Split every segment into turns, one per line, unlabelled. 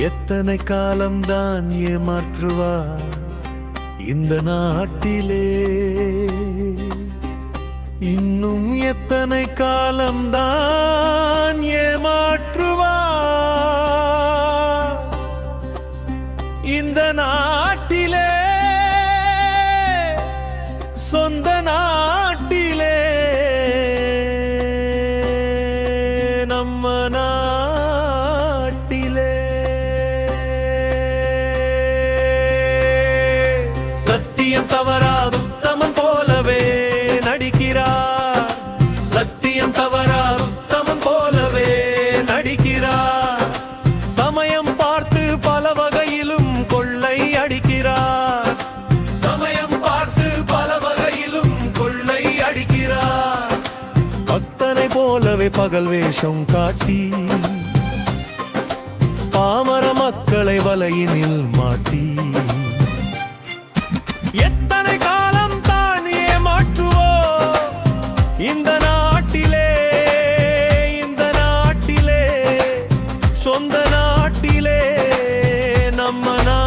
எத்தனை காலம்தான் ஏமாற்றுவா இந்த நாட்டிலே? இன்னும் எத்தனை காலம்தான் ஏமாற்றுவா இந்த நாட்டிலே? சொந்த நாட்டில் சத்தியம் தவறாது உத்தமம் போலவே நடிக்கிறார். சத்தியம் தவறாது உத்தமம் போலவே நடிக்கிறார். சமயம் பார்த்து பல வகையிலும் கொள்ளை அடிக்கிறார். சமயம் பார்த்து பல வகையிலும் கொள்ளை அடிக்கிறார். பக்தனை போலவே பகல் வேஷம் காட்டி பாமர மக்களை வலையினில் மாட்டி. எத்தனை காலம் தான் ஏமாற்றுவோ இந்த நாட்டிலே இந்த நாட்டிலே சொந்த நாட்டிலே நம்ம நாட்டிலே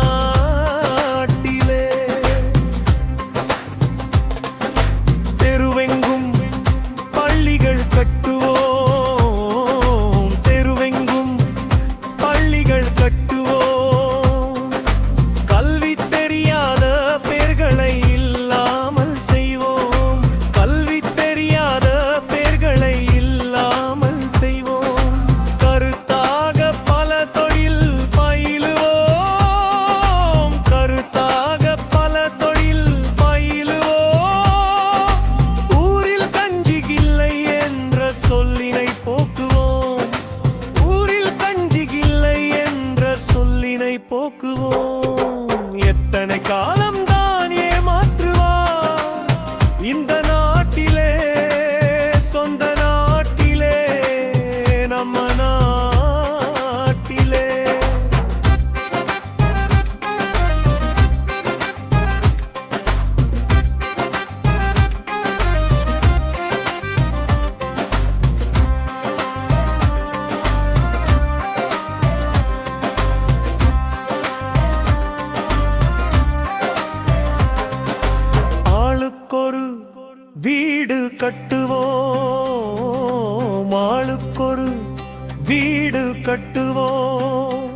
போக்குவோம். எத்தனை கால கட்டுவோம். ஆளுக்கொரு வீடு கட்டுவோம்.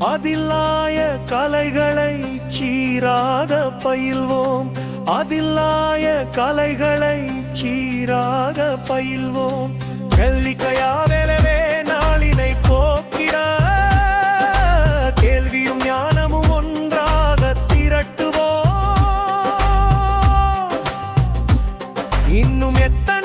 அதில்லாய கலைகளை சீராக பயில்வோம். அதில்லாய கலைகளை சீராக பயில்வோம். வெள்ளிக்கையா ఇన్ను మెత్త